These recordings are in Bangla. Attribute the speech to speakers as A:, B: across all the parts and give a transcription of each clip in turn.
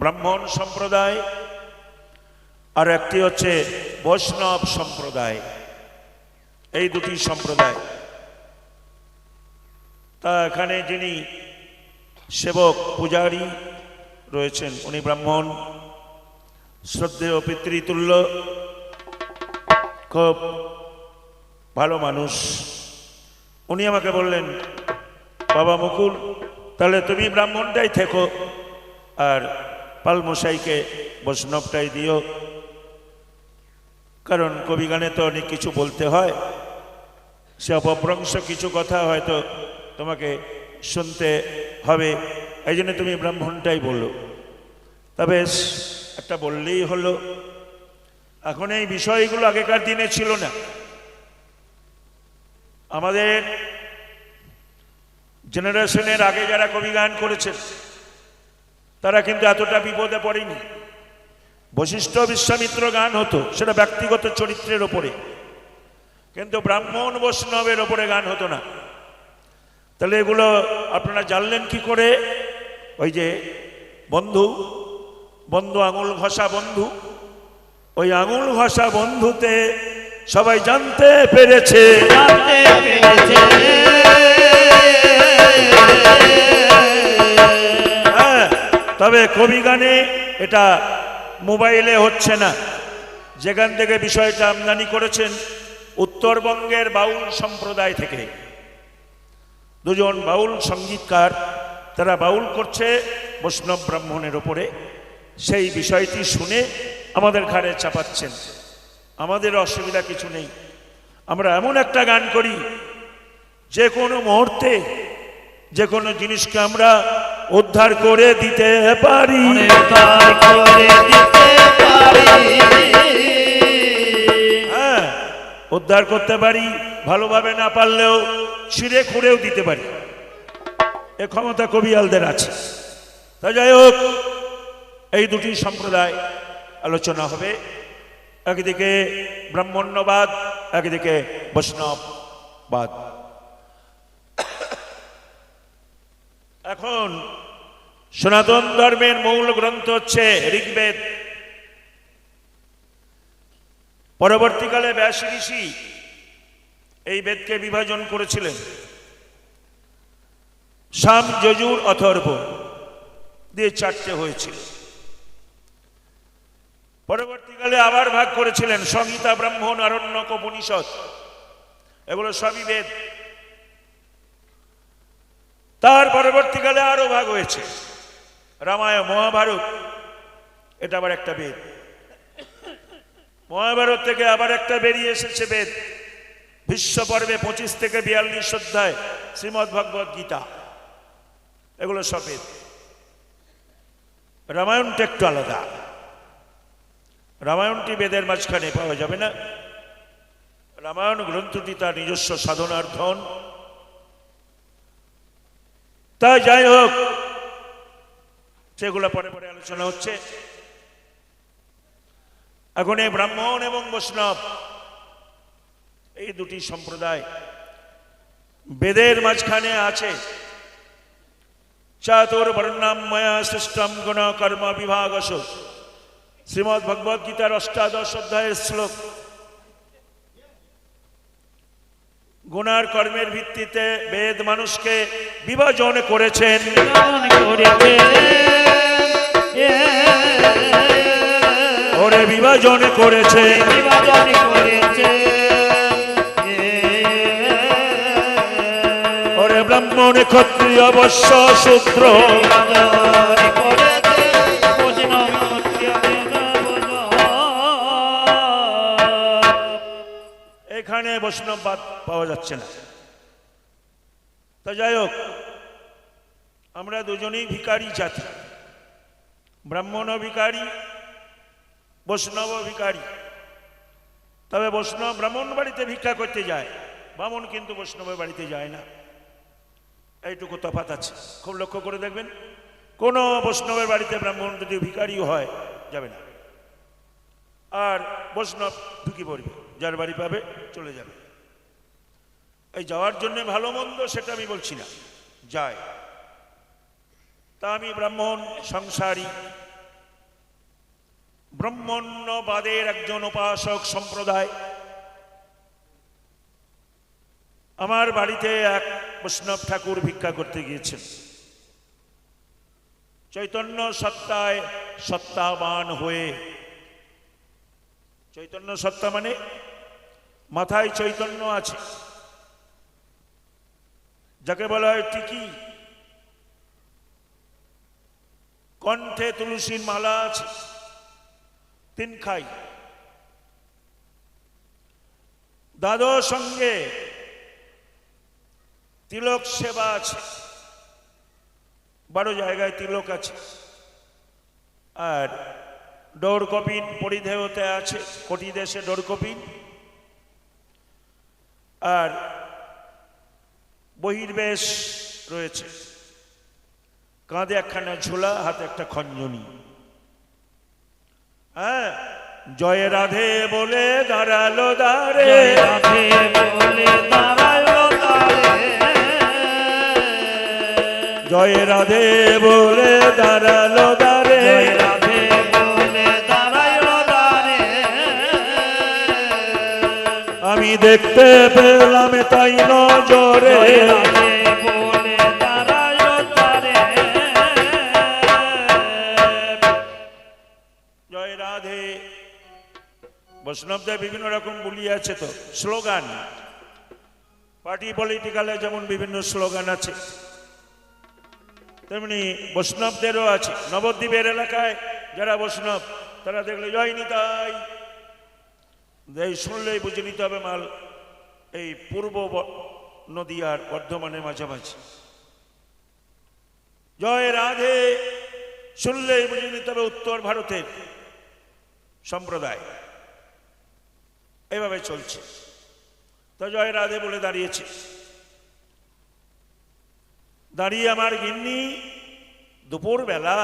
A: ব্রাহ্মণ সম্প্রদায়, আর একটি হচ্ছে বৈষ্ণব সম্প্রদায়। এই দুটি সম্প্রদায়। তা এখানে যিনি সেবক পূজারী রয়েছেন, উনি ব্রাহ্মণ। শ্রদ্ধেয় পিতৃতুল্য, খুব ভালো মানুষ। উনি আমাকে বললেন, বাবা মুকুল, তাহলে তুমি ব্রাহ্মণটাই থেকো। আর পালমশাইকে বৈষ্ণবটাই দিও। কারণ কবিগানে তো অনেক কিছু বলতে হয়। সে অপভ্রংশ কিছু কথা হয়তো তোমাকে শুনতে হবে। এই জন্য তুমি ব্রাহ্মণটাই বলো তবে একটা বললেই হলো। এখন এই বিষয়গুলো আগেকার দিনে ছিল না। আমাদের জেনারেশনের আগে যারা কবি গান করেছেন তারা কিন্তু এতটা বিপদে পড়েনি। বশিষ্ঠ বিশ্বামিত্র গান হতো, সেটা ব্যক্তিগত চরিত্রের ওপরে। কিন্তু ব্রাহ্মণ বৈষ্ণবের ওপরে গান হতো না। তাহলে এগুলো আপনারা জানলেন কি করে? ওই যে বন্ধু বন্ধু আঙুল ঘষা বন্ধু। ওই আঙুল ঘষা বন্ধুতে সবাই জানতে পেরেছে।
B: জানতে পেরেছে।
A: তবে কবি গানে এটা মোবাইলে হচ্ছে না। যেখান থেকে বিষয়টা আমদানি করেছেন উত্তরবঙ্গের বাউল সম্প্রদায় থেকে। দুজন বাউল সঙ্গীতকার, তারা বাউল করছে বৈষ্ণব ব্রাহ্মণের ওপরে। সেই বিষয়টি শুনে আমাদের ঘাড়ে চাপাচ্ছেন। আমাদের অসুবিধা কিছু নেই। আমরা এমন একটা গান করি, যে কোনো মুহূর্তে, যে কোনো জিনিসকে আমরা উদ্ধার করে দিতে পারি।
B: করে দিতে পারি।
A: হ্যাঁ উদ্ধার করতে পারি ভালোভাবে না পারলেও ছিঁড়ে খুঁড়েও দিতে পারি। এ ক্ষমতা কবিয়ালদের আছে। তা যাই হোক এই দুটি সম্প্রদায় আলোচনা হবে। একদিকে ব্রাহ্মণ্যবাদ একদিকে বৈষ্ণববাদ। এখন সনাতন ধর্মের মূল গ্রন্থ হচ্ছে ঋগ্বেদ। পরবর্তীকালে ব্যাস ঋষি এই বেদকে বিভাজন করেছিলেন। সাম যজুর অথর্ব দিয়ে চারটে হয়েছিল। পরবর্তীকালে আবার ভাগ করেছিলেন সংহিতা, ব্রাহ্মণ, আরণ্যক, উপনিষদ। এগুলো সবই বেদ। তার পরবর্তীকালে আরও ভাগ হয়েছে। রামায়ণ, মহাভারত, এটা আবার একটা বেদ। মহাভারত থেকে আবার একটা বেরিয়ে এসেছে বেদ। বিশ্ব পর্বে পঁচিশ থেকে বিয়াল্লিশ অধ্যায় শ্রীমৎ ভগবত গীতা। এগুলো সব বেদ। রামায়ণটা একটু আলাদা। রামায়ণটি বেদের মাঝখানে পাওয়া যাবে না। রামায়ণ গ্রন্থটি তার নিজস্ব সাধনার ধন। তা যাই হোক সেগুলো পরে পরে আলোচনা হচ্ছে। এখন এই ব্রাহ্মণ এবং বৈষ্ণব, এই দুটি সম্প্রদায় বেদের মাঝখানে আছে। চাতুর বর্ণাময়া সৃষ্টম গুণ কর্ম বিভাগস। শ্রীমৎ ভগবদ গীতার অষ্টাদশ অধ্যায়ের শ্লোক। গুণার কর্মের ভিত্তিতে বেদ মানুষকে বিভাজন করেছেন। ওরে বিভাজন করেছে।
B: বিভাজন করেছে।
A: ওরে ব্রাহ্মণ ক্ষত্রিয় বর্ষ শূদ্র। এখানে বৈষ্ণববাদ পাওয়া যাচ্ছে না। তা যাই হোক আমরা দুজনেই ভিকারি জাতি। ব্রাহ্মণ ভিকারি বৈষ্ণব ভিকারি তবে বৈষ্ণব ব্রাহ্মণ বাড়িতে ভিক্ষা করতে যায়, ব্রাহ্মণ কিন্তু বৈষ্ণবের বাড়িতে যায় না। এইটুকু তফাত আছে, খুব লক্ষ্য করে দেখবেন। কোন বৈষ্ণবের বাড়িতে ব্রাহ্মণ যদি ভিকারিও হয়, যাবে না। আর বৈষ্ণব ঢুকি পড়বে, যার বাড়ি পাবে, চলে যাবে। এই যাওয়ার জন্য ভালো মন্দ সেটা আমি বলছি না। যায়। তা আমি ব্রাহ্মণ সংসারী। ব্রহ্মণ্যবাদের একজন উপাসক সম্প্রদায়। আমার বাড়িতে এক বৈষ্ণব ঠাকুর ভিক্ষা করতে গিয়েছেন। চৈতন্য সত্তায় সত্তাবান হয়ে, চৈতন্য সত্তা মানে মাথায় চৈতন্য আছে। যাকে বলা হয় টিকি। কণ্ঠে তুলসীর মালা আছে। তিন খাই। দাদর সঙ্গে তিলক সেবা আছে। বারো জায়গায় তিলক আছে। আর ডোর কপিন পরিধেয়তে আছে। কোটি দেশে ডোর কপিন আর বহির্বেশ রয়েছে। কাঁধে একখানা ঝোলা হাতে একটা খঞ্জনি। হ্যাঁ? জয় রাধে বলে দাঁড়াল দাঁড়ে
B: রাধে বলে দাঁড়াল তারে
A: জয় রাধে বলে দাঁড়াল দাঁড়ে
B: রাধে বলে দাঁড়াল তারে
A: আমি দেখতে পেলাম তাই নজরে।
B: রাধে বলে
A: বৈষ্ণবদের বিভিন্ন রকম বুলি আছে তো, স্লোগান। পার্টি পলিটিক্যালে যেমন বিভিন্ন স্লোগান আছে, তেমনি বৈষ্ণবদেরও আছে। নবদ্বীপের এলাকায় যারা বৈষ্ণব, তারা দেখলে, জয় নিতাই। এই শুনলেই বুঝে নিতে হবে মাল, এই পূর্ব নদীয়ার বর্ধমানের মাঝামাঝি। জয় রাধে, শুনলেই বুঝে নিতে হবে উত্তর ভারতের সম্প্রদায়। এভাবে চলছে। তো জয় রাধে বলে দাঁড়িয়েছে, দাঁড়িয়ে আমার গিন্নি, দুপুরবেলা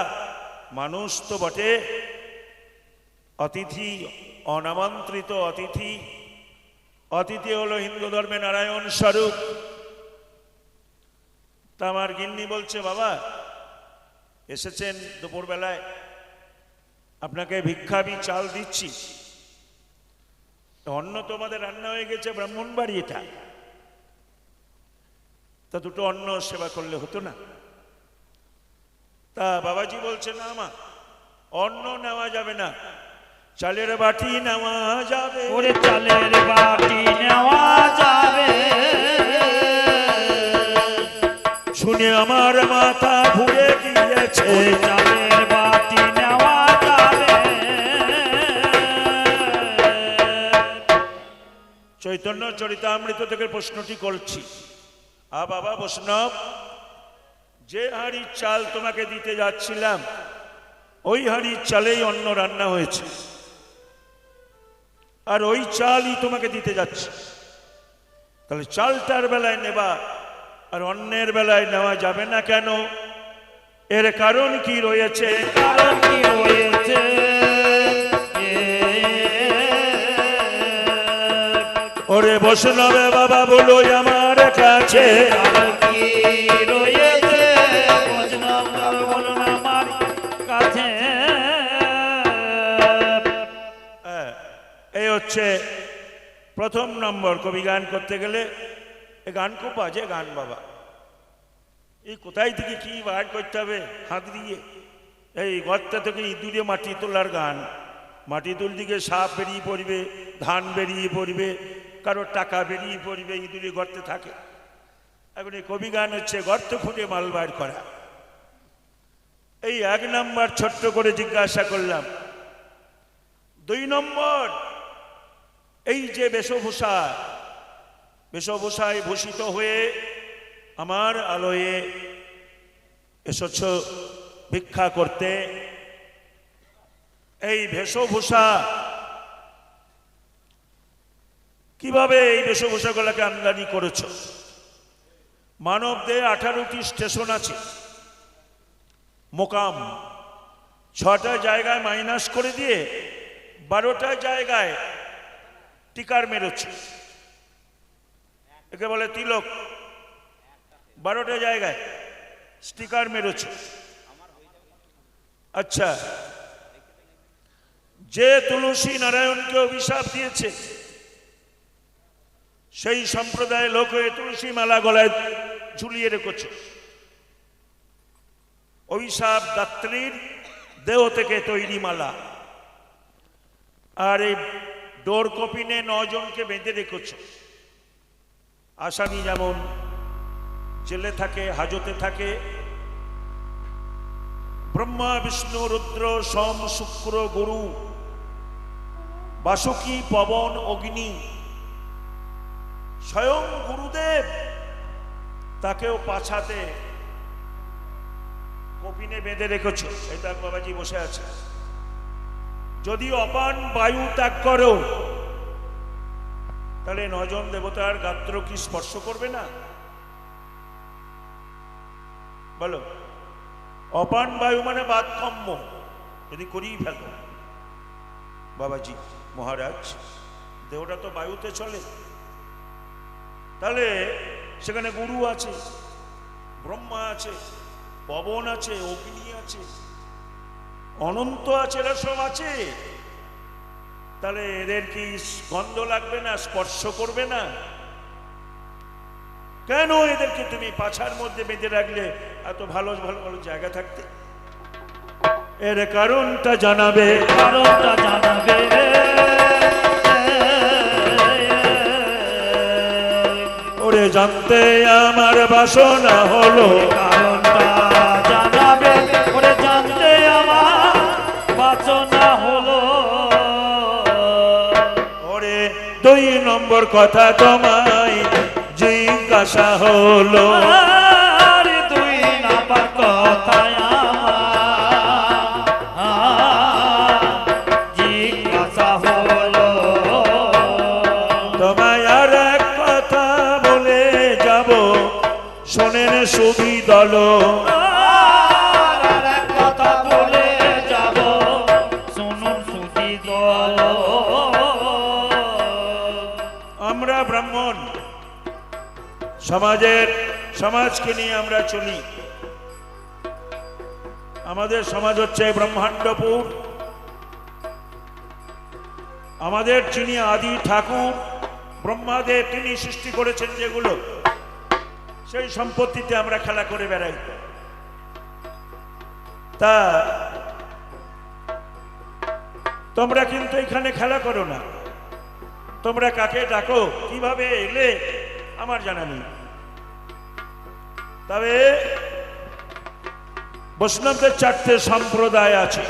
A: মানুষ তো বটে, অতিথি, অনামন্ত্রিত অতিথি অতিথি হলো হিন্দু ধর্মে নারায়ণ স্বরূপ। তা আমার গিন্নি বলছে, বাবা, এসেছেন দুপুরবেলায়, আপনাকে ভিক্ষা আমি চাল দিচ্ছি। অন্ন তোমাদের রান্না হয়ে গেছে ব্রাহ্মণবাড়ি এটা। তা দুটো অন্ন সেবা করলে হতো না। তা বাবাজি বলছে না মা অন্ন নেওয়া যাবে না চালের বাটি নেওয়া যাবে।
B: ওরে চালের বাটি নেওয়া যাবে।
A: শুনে আমার মাথা ঘুরে গিয়েছে।
B: চালের
A: চৈতন্য চরিতামৃত থেকে প্রশ্নটি করছি। আ, বাবা বৈষ্ণব, যে হাঁড়ির চাল তোমাকে দিতে যাচ্ছিলাম, ওই হাঁড়ির চালেই অন্ন রান্না হয়েছে। আর ওই চালই তোমাকে দিতে যাচ্ছে। তাহলে চালটার বেলায় নেবা, আর অন্যের বেলায় নেওয়া যাবে না কেন? এর কারণ কি রয়েছে?
B: কারণ কি রয়েছে?
A: বৈষ্ণবে বাবা বলো আমার কাছে। এই হচ্ছে প্রথম নম্বর কবি গান করতে গেলে। এ গান খুব বাজে গান বাবা। এই কোথায় থেকে কি বার করতে হবে? হাত দিয়ে। এই গর্তা থেকে ইঁদুরে মাটি তোলার গান। মাটি তুল দিকে সাপ বেরিয়ে পড়বে ধান বেরিয়ে পড়বে কারও টাকা বেরিয়ে পড়বে, ইঁদুরে গর্তে থাকে। এখন এই কবি গান হচ্ছে গর্ত খুঁজে মাল বার করা। এই এক নম্বর ছোট্ট করে জিজ্ঞাসা করলাম, দুই নম্বর, এই যে বেশভূষা, বেশভূষায় ভূষিত হয়ে আমার আলোয়ে এসেছ ভিক্ষা করতে, এই বেশভূষা কীভাবে এই বেশভূষাগুলোকে আমদানি করেছ? মানবদের আঠারোটি স্টেশন আছে। মোকাম, ছটা জায়গায় মাইনাস করে দিয়ে বারোটা জায়গায় টিকার মেরেছে। একে বলে তিলক। বারোটা জায়গায় স্টিকার মেরেছে। আচ্ছা যে তুলসী নারায়ণকে অভিশাপ দিয়েছে সেই সম্প্রদায়ের লোক হয়ে তুলসী মালা গলায় ঝুলিয়ে রেখেছ। অভিশাপ দাত্রীর দেহ থেকে তৈরি মালা। আর এই ডোর কপিনে নজনকে বেঁধে রেখেছ। আসামি যেমন জেলে থাকে, হাজতে থাকে, ব্রহ্মা, বিষ্ণু, রুদ্র, সোম, শুক্র, গুরু, বাসুকি, পবন, অগ্নি স্বয়ং গুরুদেব তাকেও পাছাতে কপিনে বেঁধে রেখেছ। এই তার বাবাজি বসে আছে। যদি অপান বায়ু ত্যাগ করো, তাহলে নজন দেবতার গাত্র কি স্পর্শ করবে না? বলো, অপান বায়ু মানে বাতকম্য যদি করিই ফেলো। বাবাজি, মহারাজ, দেহটা তো বায়ুতে চলে। তাহলে সেখানে গুরু আছে, ব্রহ্মা আছে, পবন আছে, অগ্নি আছে, অনন্ত আছে, এরা সব আছে। তাহলে এদের কি গন্ধ লাগবে না, স্পর্শ করবে না? কেন এদেরকে তুমি পাছার মধ্যে বেঁধে রাখলে এত ভালো ভালো ভালো জায়গা থাকতে? এর কারণটা জানাবে।
B: কারণটা জানাবে।
A: জানতে আমার বাসনা হলো
B: জানতে আমার হলো।
A: দুই নম্বর কথা তোমায় জিজ্ঞাসা হলো।
B: দুই নাম্বার কথায়
A: সমাজের, সমাজকে নিয়ে আমরা চলি। আমাদের সমাজ হচ্ছে ব্রহ্মাণ্ডপুর। আমাদের যিনি আদি ঠাকুর, ব্রহ্মাদের তিনি সৃষ্টি করেছেন যেগুলো, সেই সম্পত্তিতে আমরা খেলা করে বেড়াই। তা, তোমরা কিন্তু এখানে খেলা করো না। তোমরা কাকে ডাকো, কীভাবে এলে, আমার জানা নেই। তবে বৈষ্ণবদের চারটে সম্প্রদায় আছে।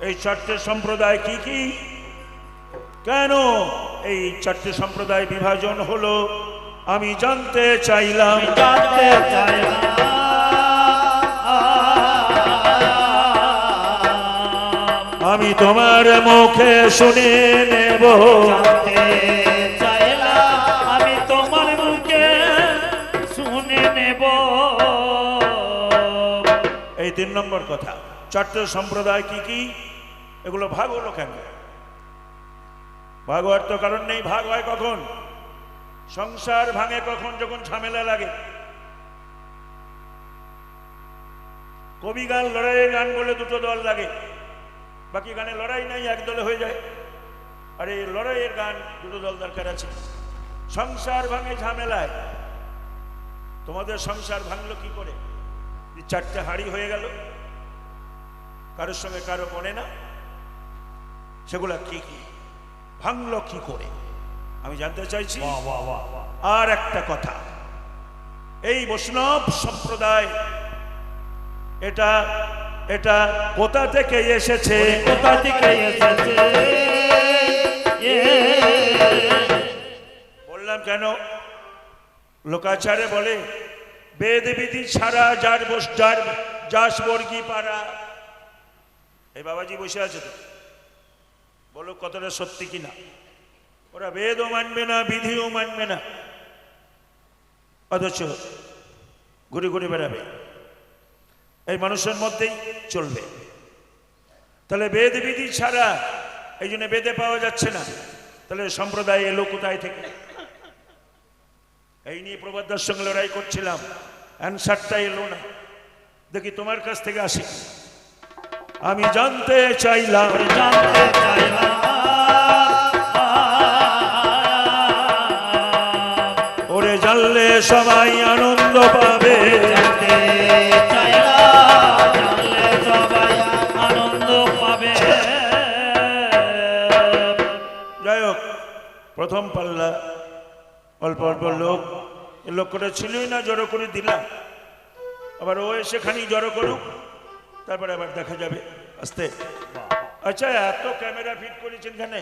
A: এই চারটে সম্প্রদায় কি কি? কেন এই চারটে সম্প্রদায় বিভাজন হলো? আমি জানতে চাইলাম।
B: জানতে চাইলাম।
A: আমি তোমার মুখে শুনে নেব।
B: জানতে
A: তিন নম্বর কথা চারটে সম্প্রদায় কি কি? এগুলো ভাগ হলো কেন? ভাগ হওয়ার তো কারণ নেই, ভাগ হয় কখন? সংসার ভাঙে কখন যখন ঝামেলা লাগে? কবি গান লড়াইয়ের গান বলে দুটো দল লাগে, বাকি গানে লড়াই নাই, এক দলে হয়ে যায়। আর এই লড়াইয়ের গান দুটো দল দরকার আছে। সংসার ভাঙে ঝামেলায়, তোমাদের সংসার ভাঙলো কি করে? এই চারটে হাড়ি হয়ে গেল কারোর সঙ্গে কারও মনে না সেগুলা কি কি ভাঙলো কি করে আমি জানতে চাইছি আর একটা কথা এই বৈষ্ণব সম্প্রদায় এটা এটা কোথা থেকে এসেছে
B: কোথা থেকে এসেছে
A: বললাম কেন লোকাচারে বলে বেদ বিধি ছাড়া যার বস যার যাস বর্গী পাড়া। এই বাবাজি বসে আছে তো। বলো কতটা সত্যি কিনা? ওরা বেদও মানবে না, বিধিও মানবে না। অথচ ঘুরে ঘুরে বেড়াবে। এই মানুষের মধ্যেই চলবে। তাহলে বেদ বিধি ছাড়া এই জন্য বেদে পাওয়া যাচ্ছে না। তাহলে সম্প্রদায় এলো কোথায় থেকে? এই নিয়ে প্রবাদার সঙ্গে লড়াই করছিলাম। অ্যান্সারটা এলো না। দেখি তোমার কাছ থেকে আসি। আমি জানতে চাইলাম।
B: জানতে চাইলাম।
A: ওরে জানলে সবাই আনন্দ পাবে।
B: জানতে চাইলাম। জানলে সবাই আনন্দ পাবে
A: যাই হোক প্রথম পাল্লা। অল্প অল্প লোক লোকটা ছিলই না, জড়ো করে দিলাম। আবার ও সেখানেই জড়ো করুক, তারপরে আবার দেখা যাবে। আস্তে। আচ্ছা এত ক্যামেরা ফিট করেছেন এখানে?